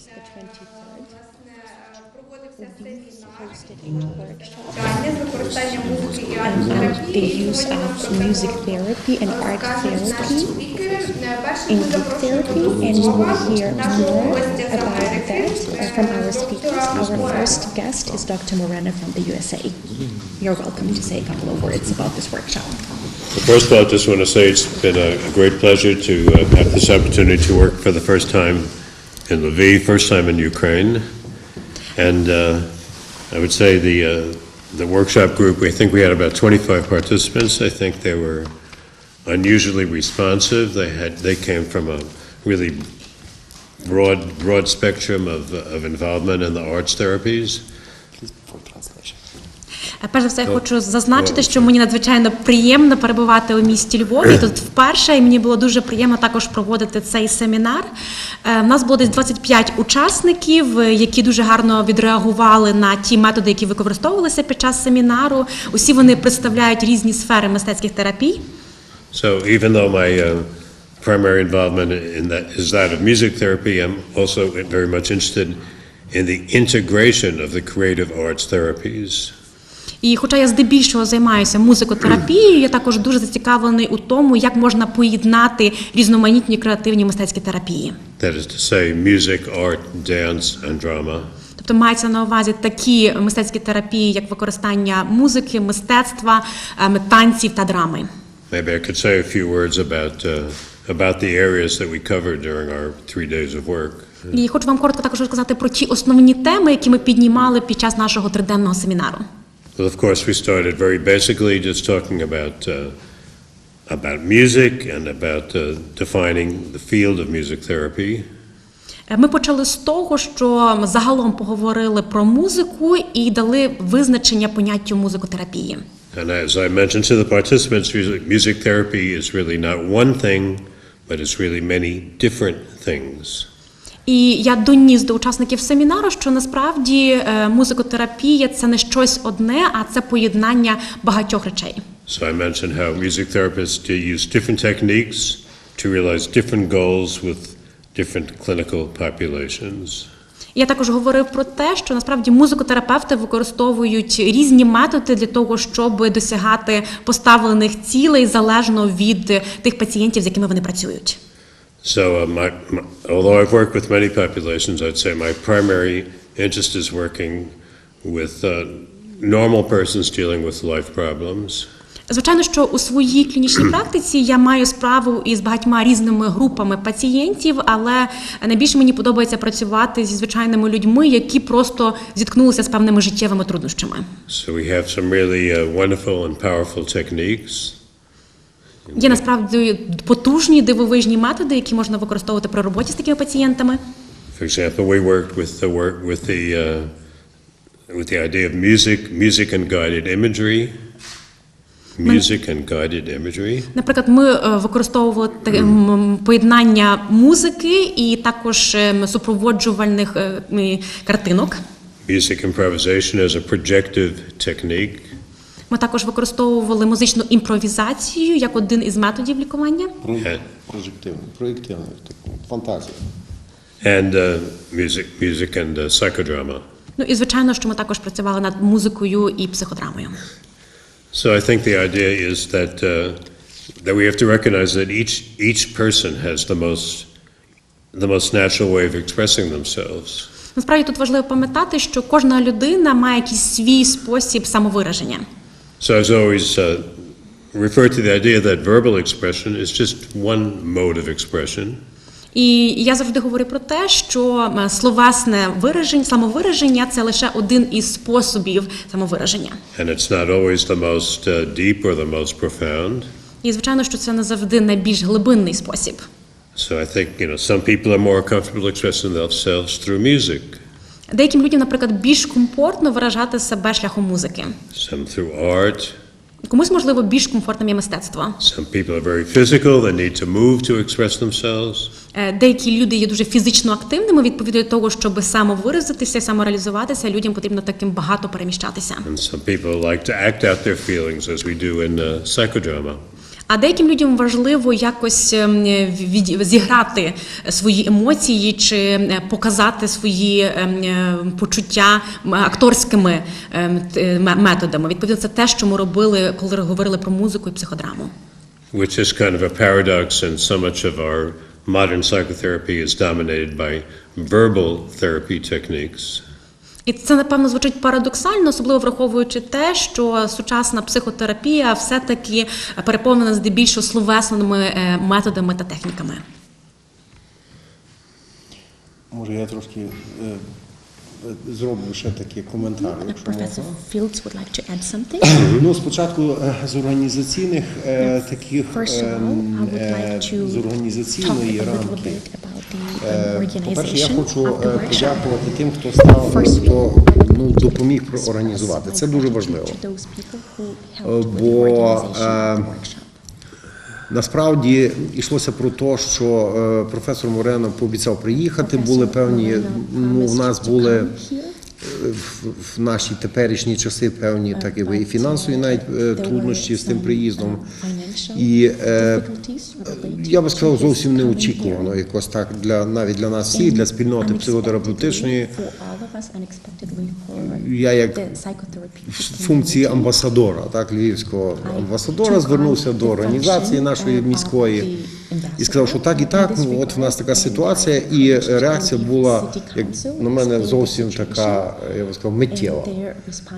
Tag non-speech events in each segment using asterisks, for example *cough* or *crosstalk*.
August the 23rd. We've hosted eight mm. workshops on the use of music therapy and art therapy in group therapy, and we will hear more about that from our speakers. Our first guest is Dr. Morena from the USA. You're welcome to say a couple of words about this workshop. First of I just want to say it's been a great pleasure to uh, have this opportunity to work for the first time in Lviv, first time in Ukraine. And uh, I would say the, uh, the workshop group, we think we had about 25 participants. I think they were unusually responsive. They had, they came from a really broad, broad spectrum of, of involvement in the arts therapies. Е, Перш за все, я хочу зазначити, що мені надзвичайно приємно перебувати у місті Львові. Тут вперше, і мені було дуже приємно також проводити цей семінар. Е, У нас було десь 25 учасників, е, які дуже гарно відреагували на ті методи, які використовувалися під час семінару. Усі вони представляють різні сфери мистецьких терапій. So even though my uh, primary involvement in that is that of music therapy, I'm also very much interested in the integration of the creative arts therapies. І хоча я здебільшого займаюся музикотерапією, я також дуже зацікавлений у тому, як можна поєднати різноманітні креативні мистецькі терапії. That is to say, music, art, dance, and drama. Тобто мається на увазі такі мистецькі терапії, як використання музики, мистецтва, ем, танців та драми. Maybe I could say a few words about uh, about the areas that we covered during our three days of work. І хочу вам коротко також розказати про ті основні теми, які ми піднімали під час нашого триденного семінару. Well, of course, we started very basically just talking about uh, about music and about uh, defining the field of music therapy. Е, Ми почали з того, що загалом поговорили про музику і дали визначення поняттю музикотерапії. And as I mentioned to the participants, music, music therapy is really not one thing, but it's really many different things. І я доніс до учасників семінару, що насправді е, музикотерапія це не щось одне, а це поєднання багатьох речей. So I mentioned how music therapists use different techniques to realize different goals with different clinical populations. Я також говорив про те, що насправді музикотерапевти використовують різні методи для того, щоб досягати поставлених цілей залежно від тих пацієнтів, з якими вони працюють. So uh, my, my, although I've worked with many populations, I'd say my primary interest is working with uh, normal persons dealing with life problems. Звичайно, що у своїй клінічній *clears throat* практиці я маю справу із багатьма різними групами пацієнтів, але найбільше мені подобається працювати зі звичайними людьми, які просто зіткнулися з певними життєвими труднощами. So we have some really uh, wonderful and powerful techniques. Є насправді потужні дивовижні методи, які можна використовувати при роботі з такими пацієнтами. For example, we worked with the work with the uh, with the idea of music, music and guided imagery, music and guided imagery. Наприклад, ми е, використовували поєднання музики і також ем, супроводжувальних е, картинок. Music improvisation as a projective technique, Ми також використовували музичну імпровізацію як один із методів лікування. and, Прожективний, таку фантазію. and uh, music, music and uh, psychodrama. Ну і звичайно, що ми також працювали над музикою і психодрамою. So I think the idea is that uh, that we have to recognize that each each person has the most the most natural way of expressing themselves. Насправді тут важливо пам'ятати, що кожна людина має якийсь свій спосіб самовираження. So I was always uh, referred to the idea that verbal expression is just one mode of expression, І я завжди говорю про те, що е, словесне вираження, самовираження це лише один із способів самовираження. and it's not always the most uh, deep or the most profound. І звичайно, що це не завжди найбільш глибинний спосіб. So I think you know some people are more comfortable expressing themselves through music, Деяким людям, наприклад, більш комфортно виражати себе шляхом музики. some through art. Комусь, можливо, більш комфортним є мистецтво. Some people are very physical; they need to move to express themselves. Е, Деякі люди є дуже фізично активними. Відповідно до того, щоб самовиразитися, самореалізуватися, людям потрібно таким багато переміщатися. And some people like to act out their feelings, as we do in uh, psychodrama. А деяким людям важливо якось ем, зіграти свої емоції чи е, показати свої ем, е, почуття акторськими ем, методами. Відповідно, це те, що ми робили, коли говорили про музику і психодраму. Which is kind of a paradox, and so much of our modern psychotherapy is dominated by verbal therapy techniques. І це напевно звучить парадоксально, особливо враховуючи те, що сучасна психотерапія все-таки переповнена здебільшого словесними е, методами та техніками. Може, я трошки е, е, зроблю ще такий коментар, якщо можна. Professor Fields would like to add something. Ну, спочатку е, з організаційних е, таких ем, е, з організаційної рамки. Е, um, По-перше, я хочу е, подякувати тим, хто став, хто ну, допоміг про- організувати. Це дуже важливо. to Насправді йшлося про те, що е, професор Морено пообіцяв приїхати. Були певні, ну в нас були е, в, наші теперішні часи певні так і і фінансові навіть е, труднощі з тим приїздом. І е, я би сказав, зовсім неочікувано, якось так для навіть для нас всіх, для спільноти психотерапевтичної. Я як функції амбасадора, так львівського амбасадора, звернувся до організації нашої міської і сказав, що так і так. Ну от в нас така ситуація, і реакція була як на мене зовсім така, я би сказав, миттєва.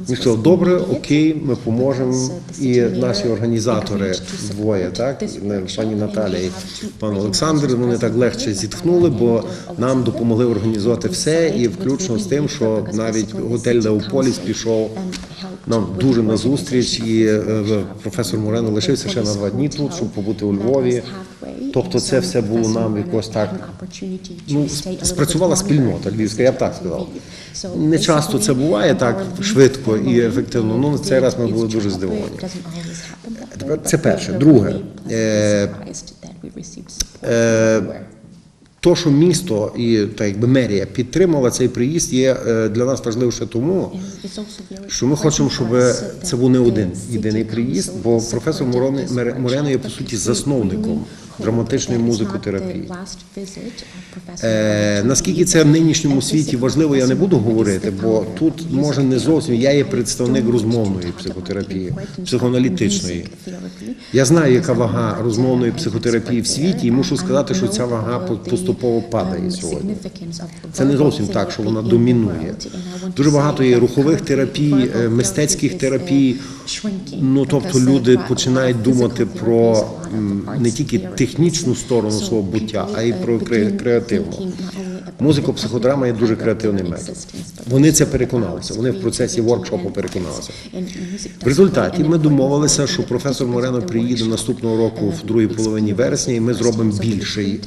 Він сказав, добре, окей, ми поможемо. І наші організатори двоє, так пані Наталя і пан Олександр, вони так легше зітхнули, бо нам допомогли організувати все, і включно з тим, що навіть готель Леополіс пішов нам дуже на зустріч, і е, професор Морено лишився ще на два дні тут, щоб побути у Львові. Тобто це все було нам якось так, ну, спрацювала спільнота львівська, я б так сказав. Не часто це буває так швидко і ефективно. Ну, цей раз ми були дуже здивовані. Тепер це перше. Друге, е, е, то, що місто і так якби мерія підтримала цей приїзд, є е, для нас важливіше тому, що ми хочемо, щоб це був не один єдиний приїзд, бо професор Морено є по суті засновником драматичної музикотерапії. Е, наскільки це в нинішньому світі важливо, я не буду говорити, бо тут може не зовсім я є представник розмовної психотерапії, психоаналітичної. Я знаю, яка вага розмовної психотерапії в світі, і мушу сказати, що ця вага поступово падає сьогодні. Це не зовсім так, що вона домінує. Дуже багато є рухових терапій, е, мистецьких терапій. Ну тобто люди починають думати про не тільки технічну сторону свого буття, а й про креативну. Музико-психодрама є дуже креативний метод. Вони це переконалися. Вони в процесі воркшопу переконалися. В результаті ми домовилися, що професор Морено приїде наступного року в другій половині вересня, і ми зробимо більший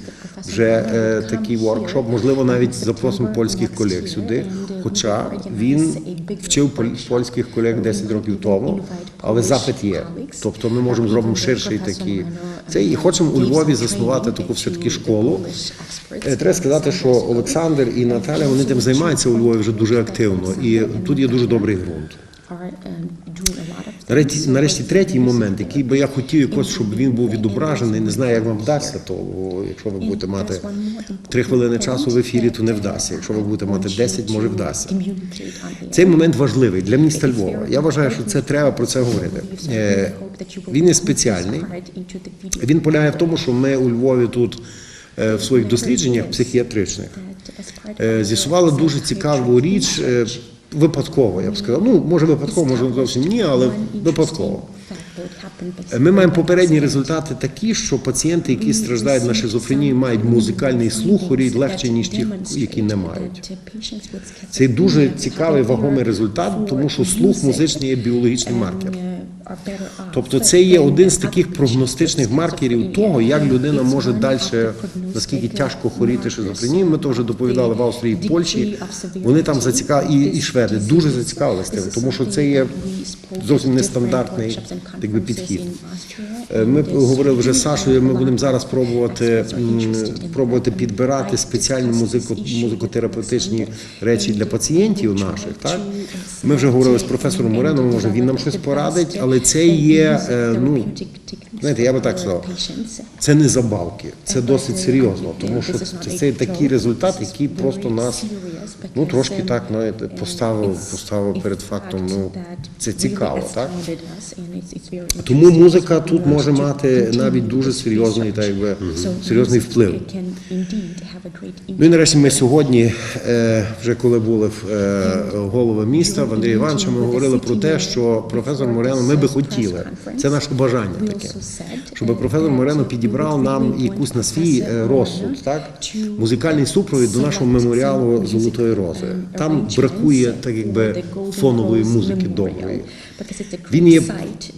вже е, такий воркшоп. Можливо, навіть запросимо польських колег сюди. Хоча він вчив польських колег 10 років тому, але запит є. Тобто ми можемо зробимо ширший такий. Це і хочемо у Львові заснувати таку все таки школу. Е, Треба сказати, що Олександр і Наталя вони тим займаються у Львові вже дуже активно, і тут є дуже добрий ґрунт. Нарешті, нарешті третій момент, який би я хотів якось, щоб він був відображений. Не знаю, як вам вдасться, то якщо ви будете мати три хвилини часу в ефірі, то не вдасться. Якщо ви будете мати 10, може вдасться. Цей момент важливий для міста Львова. Я вважаю, що це треба про це говорити. Е, Він є спеціальний. Він полягає в тому, що ми у Львові тут е, в своїх дослідженнях психіатричних е, з'ясували дуже цікаву річ. Випадково, я б сказав. Ну, може випадково, може зовсім ні, але випадково. Ми маємо попередні результати такі, що пацієнти, які страждають на шизофренію, мають музикальний слух, хоріють легше, ніж ті, які не мають. Це дуже цікавий вагомий результат, тому що слух музичний є біологічний маркер. Тобто це є один з таких прогностичних маркерів того, як людина може далі, наскільки тяжко хворіти шизофренією. Ми то вже доповідали в Австрії і Польщі. Вони там зацікавлені, і, і шведи дуже зацікавилися тим, тому що це є зовсім нестандартний якби, підхід. Е, Ми говорили вже з Сашою. Ми будемо зараз пробувати пробувати підбирати спеціальні музико, музикотерапевтичні речі для пацієнтів наших. Так ми вже говорили з професором Мореном. Може він нам щось порадить, але це є е, ну Знаєте, я би так сказав, це не забавки, це досить серйозно, тому що це такий результат, який просто нас ну трошки так знаєте, поставив, поставив перед фактом. Ну це цікаво, так? Тому музика тут може мати навіть дуже серйозний, так якби серйозний вплив. Ну і нарешті ми сьогодні, е, вже коли були в е, голови міста в Андрія Івановича, ми говорили про те, що професор Морено, ми би хотіли, це наше бажання таке, щоб професор Морено підібрав нам якусь на свій е, розсуд, так музикальний супровід до нашого меморіалу Золотої Рози. Там бракує так якби фонової музики доброї. Він є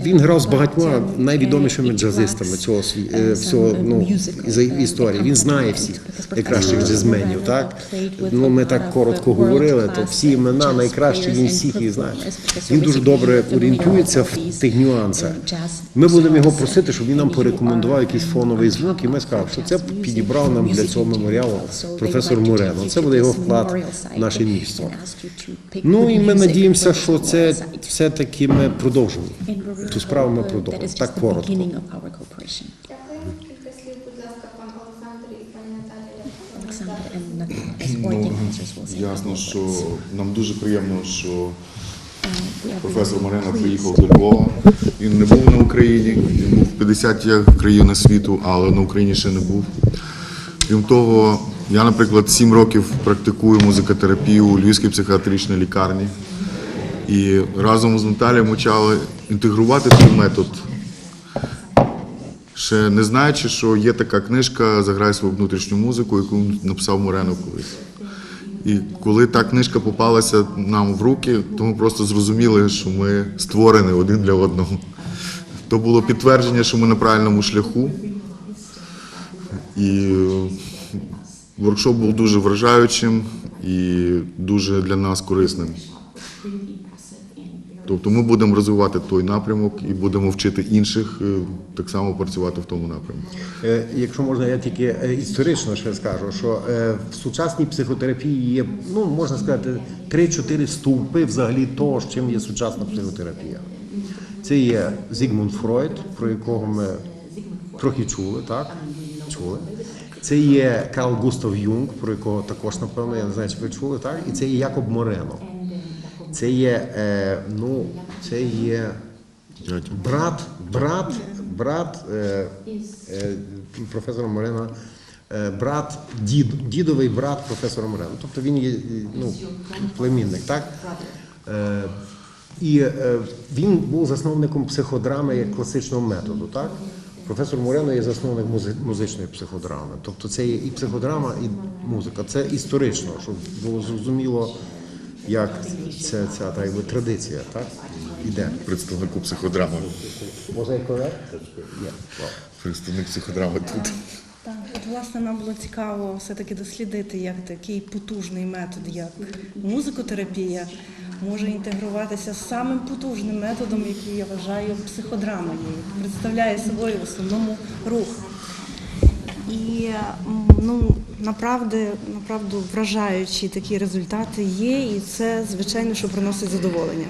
він грав з багатьма найвідомішими джазистами цього сві- е, всього ну за історії. Він знає всіх найкращих джазменів. Так ну ми так коротко говорили. То всі імена найкращі він всіх їх знає. Він дуже добре орієнтується в тих нюансах. Ми будемо його просити, щоб він нам порекомендував якийсь фоновий звук, і ми скажемо, що це підібрав нам для цього меморіалу професор Мурено. Це буде його вклад в наше місто. Ну і ми надіємося, що це все-таки ми продовжимо. Цю справу ми продовжимо. Так коротко. Дякую. Кілька слів, будь ласка, пан Олександр і пані Наталія. Ну, ясно, що нам дуже приємно, що професор Марина приїхав до Львова. Він не був на Україні, він був в 50 країн світу, але на Україні ще не був. Крім того, я, наприклад, 7 років практикую музикотерапію у Львівській психіатричній лікарні. І разом з Наталією почали інтегрувати цей метод ще не знаючи, що є така книжка Заграй свою внутрішню музику, яку написав Морено колись. І коли та книжка попалася нам в руки, то ми просто зрозуміли, що ми створені один для одного. То було підтвердження, що ми на правильному шляху. І воркшоп був дуже вражаючим і дуже для нас корисним. Тобто ми будемо розвивати той напрямок і будемо вчити інших е, так само працювати в тому напрямку. Е, Якщо можна, я тільки е, історично ще скажу, що в сучасній психотерапії є, ну можна сказати, 3-4 стовпи взагалі того, чим є сучасна психотерапія. Це є Зігмунд Фройд, про якого ми трохи чули, так? Чули. Це є Карл Густав Юнг, про якого також, напевно, я не знаю, чи ви чули, так? І це є Якоб Морено. Це є, е, ну, це є брат, брат, брат е, е, професора Морена, брат, дід, дідовий брат професора Морена. Тобто він є ну, племінник, так? І він був засновником психодрами як класичного методу, так? Професор Морено є засновник музичної психодрами. Тобто це є і психодрама, і музика. Це історично, щоб було зрозуміло, як ця, ця так, якби, традиція так, іде. Представнику психодрами. Представник психодрами тут. Так, от власне нам було цікаво все-таки дослідити, як такий потужний метод, як музикотерапія, може інтегруватися з самим потужним методом, який я вважаю психодрамою, представляє собою в основному рух. І ну, направду, направду вражаючі такі результати є, і це, звичайно, що приносить задоволення.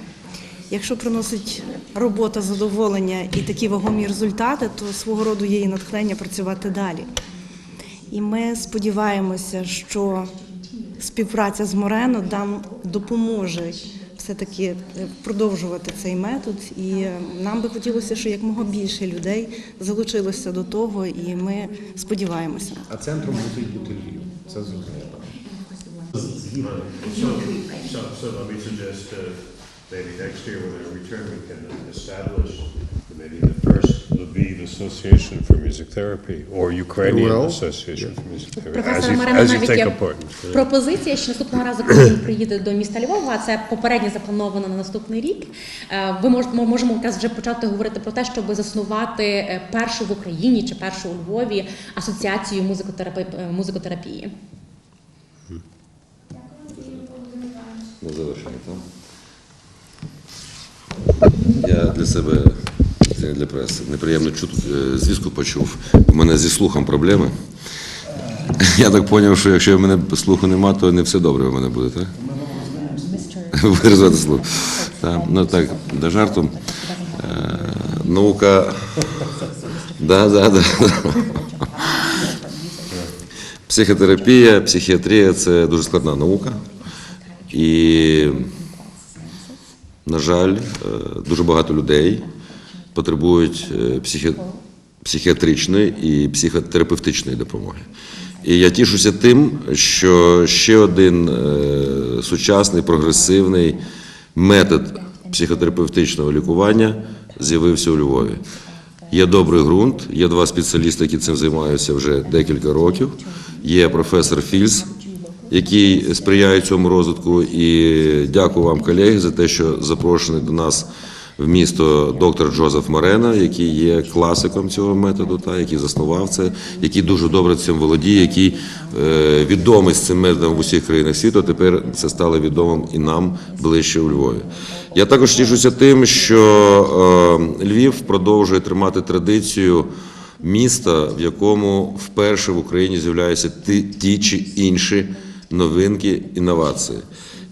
Якщо приносить робота задоволення і такі вагомі результати, то свого роду є і натхнення працювати далі. І ми сподіваємося, що співпраця з Морено нам допоможе все-таки е, продовжувати цей метод. І е, нам би хотілося, щоб якмога більше людей залучилося до того, і ми сподіваємося. А центром мусить бути Львів. Це зрозуміло. So, so, so let me suggest, uh, maybe next year when I return, we can establish maybe the first Lviv Association for Music Therapy, or Ukrainian Well, Association for Music Therapy, as Професор you, Марина as you навіть think є important. пропозиція, що наступного разу, коли він приїде до міста Львова, а це попередньо заплановано на наступний рік. е, Ви можете ми можемо якраз вже почати говорити про те, щоб заснувати е, першу в Україні чи першу у Львові асоціацію музикотерапи... е, музикотерапії. На завершення, так? Я для себе, для преси, неприємну чут, е, звістку почув. У мене зі слухом проблеми. *laughs* Я так зрозумів, що якщо в мене слуху нема, то не все добре в мене буде, так? *laughs* Виразити слух. Так, ну так, до жарту. Е, Наука *laughs* Да, да, да. Психотерапія, психіатрія це дуже складна наука. І, на жаль, е, дуже багато людей потребують е, психі... психіатричної і психотерапевтичної допомоги. І я тішуся тим, що ще один е, сучасний прогресивний метод психотерапевтичного лікування з'явився у Львові. Є добрий ґрунт, є два спеціалісти, які цим займаються вже декілька років. Є професор Фільс, який сприяє цьому розвитку. І дякую вам, колеги, за те, що запрошений до нас в місто доктор Джозеф Морена, який є класиком цього методу, та який заснував це, який дуже добре цим володіє, який е, відомий з цим методом в усіх країнах світу. Тепер це стало відомим і нам ближче у Львові. Я також тішуся тим, що е, Львів продовжує тримати традицію міста, в якому вперше в Україні з'являються ті, ті чи інші новинки, інновації.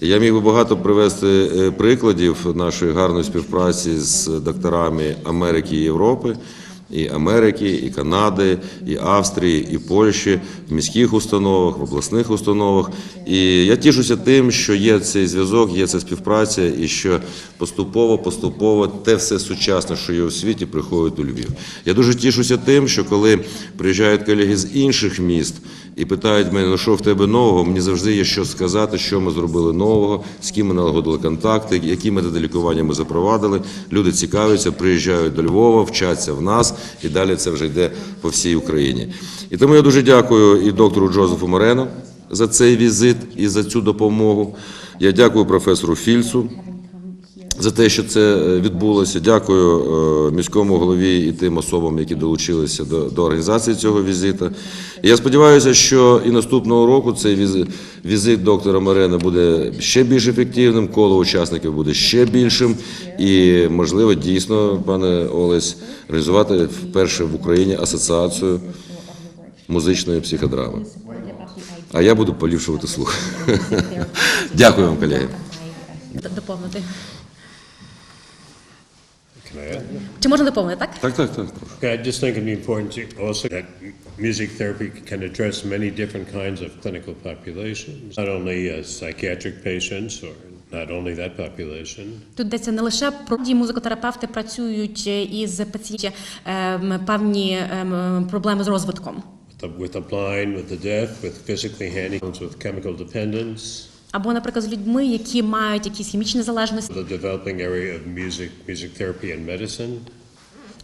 Я міг би багато привести е, прикладів нашої гарної співпраці з докторами Америки і Європи, і Америки, і Канади, і Австрії, і Польщі в міських установах, в обласних установах. І я тішуся тим, що є цей зв'язок, є ця співпраця, і що поступово, поступово те все сучасне, що є у світі, приходить у Львів. Я дуже тішуся тим, що коли приїжджають колеги з інших міст і питають мене, ну що в тебе нового, мені завжди є що сказати, що ми зробили нового, з ким ми налагодили контакти, які методи лікування ми запровадили. Люди цікавляться, приїжджають до Львова, вчаться в нас, і далі це вже йде по всій Україні. І тому я дуже дякую і доктору Джозефу Морено за цей візит і за цю допомогу. Я дякую професору Фільцу за те, що це е, відбулося. Дякую е, міському голові і тим особам, які долучилися до, до організації цього візиту. Я сподіваюся, що і наступного року цей візит, візит доктора Марена буде ще більш ефективним, коло учасників буде ще більшим. І, можливо, дійсно, пане Олесь, реалізувати вперше в Україні асоціацію музичної психодрами. А я буду поліпшувати слух. *laughs* Дякую вам, колеги. Доповнити. Can I? Чи можна доповнити, так? Так, так, так. прошу. Okay, I just think it'd be important to also that music therapy can address many different kinds of clinical populations, not only uh, psychiatric patients or not only that population, Тут йдеться не лише про ті музикотерапевти працюють із пацієнтами ем, певні ем, проблеми з розвитком. with the blind, with the deaf, with physically handicapped, with chemical dependence, Або, наприклад, з людьми, які мають якісь хімічні залежності. music, music and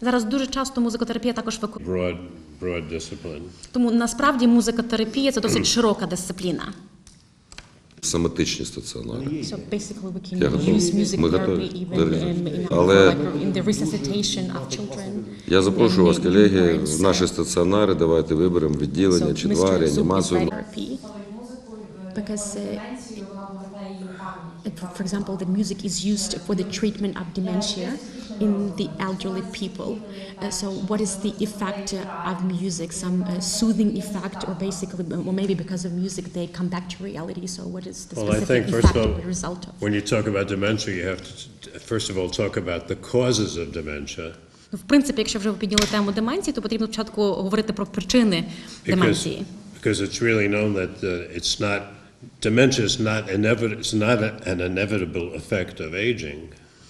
Зараз дуже часто музикотерапія також виконує. broad, broad discipline. Тому насправді музикотерапія це досить широка дисципліна. Соматичні стаціонари. So basically we can use music therapy even in, Але- in the resuscitation of children. Я запрошую вас, колеги, в наші стаціонари. Давайте виберемо відділення So, чи два, реанімацію. because uh, for example, the music is used for the treatment of dementia in the elderly people. Uh, so, what is the effect uh, of music? Some uh, soothing effect, or basically, or maybe because of music, they come back to reality. So, what is the Well, I specific think, first effect of all, or the result of? when you talk about dementia, you have to, first of all, talk about the causes of dementia. В принципі, якщо вже ви підняли тему деменції, то потрібно спочатку говорити про причини Because, деменції. because it's really known that uh, it's not, dementia is not, inevit- it's not a- an inevitable effect of aging.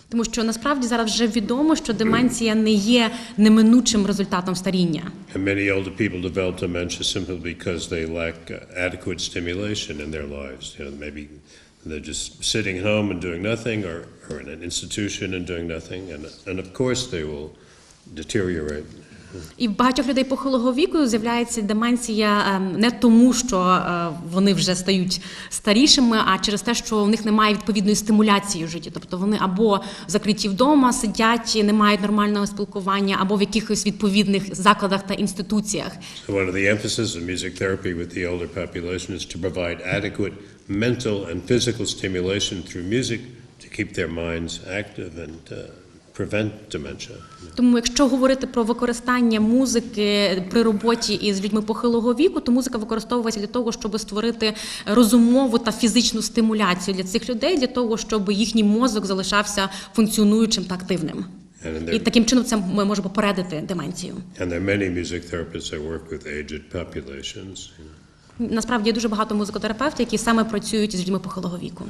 Тому що насправді зараз вже відомо, що деменція не є неминучим результатом старіння. And many older people develop dementia simply because they lack uh, adequate stimulation in their lives. You know, maybe they're just sitting home and doing nothing, or, or in an institution and doing nothing, and, and of course they will deteriorate. І в багатьох людей похилого віку з'являється деменція ем, не тому, що е, вони вже стають старішими, а через те, що у них немає відповідної стимуляції у житті. Тобто вони або закриті вдома, сидять, не мають нормального спілкування, або в якихось відповідних закладах та інституціях. So one of the emphasis of music therapy with the older population is to provide adequate mental and physical stimulation through music to keep their minds active and uh, prevent dementia. Тому, якщо говорити про використання музики при роботі із людьми похилого віку, то музика використовується для того, щоб створити розумову та фізичну стимуляцію для цих людей, для того, щоб їхній мозок залишався функціонуючим та активним. І таким чином це ми можемо попередити деменцію. and there are many music therapists that work with aged populations. you know. Насправді є дуже багато музикотерапевтів, які саме працюють з людьми похилого віку.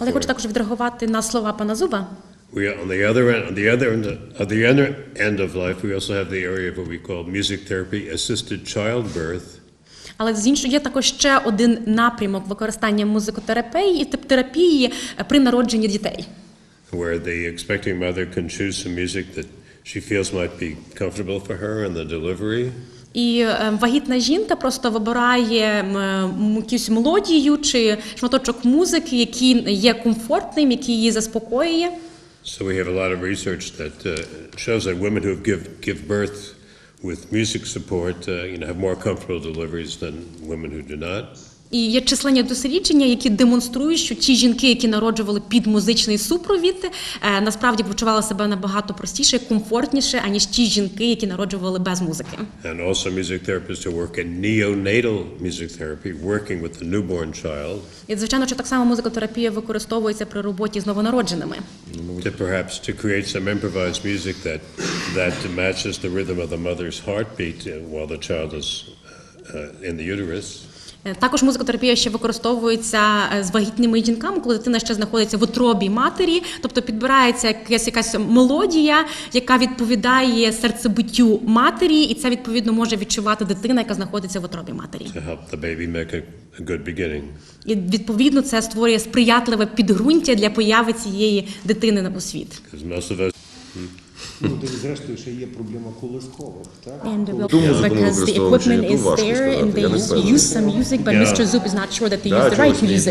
Але я хочу також відреагувати на слова пана Зуба. We, are on the other end, on the other end, at the other end of life, we also have the area of what we call music therapy assisted childbirth, Але з іншого є також ще один напрямок використання музикотерапії і терапії при народженні дітей. where the expecting mother can choose some music that she feels might be comfortable for her in the delivery. І е, вагітна жінка просто вибирає якусь мелодію чи шматочок музики, який є комфортним, який її заспокоює. So we have a lot of research that uh, shows that women who give, give birth with music support, uh, you know, have more comfortable deliveries than women who do not. І є численні дослідження, які демонструють, що ті жінки, які народжували під музичний супровід, е, насправді почували себе набагато простіше, комфортніше, аніж ті жінки, які народжували без музики. And also music therapists who work in neonatal music therapy, working with the newborn child, І звичайно, що так само музикотерапія використовується при роботі з новонародженими. to perhaps to create some improvised music that, that matches the rhythm of the mother's heartbeat uh, while the child is uh, in the uterus. Е, Також музикотерапія ще використовується е, з вагітними жінками, коли дитина ще знаходиться в утробі матері, тобто підбирається якась якась мелодія, яка відповідає серцебиттю матері, і це відповідно може відчувати дитина, яка знаходиться в утробі матері. to help the baby make a, a good beginning. І відповідно це створює сприятливе підґрунтя для появи цієї дитини на світ. Because most of us, Ну, то зрештою ще є проблема колискових, так? And Ту музику ми because the використовуємо чи equipment ні, is тут важко there and сказати, я не they впевнений. use some music, but Yeah. Mr. Zup is not sure that they Да, use the right чогось ні, music.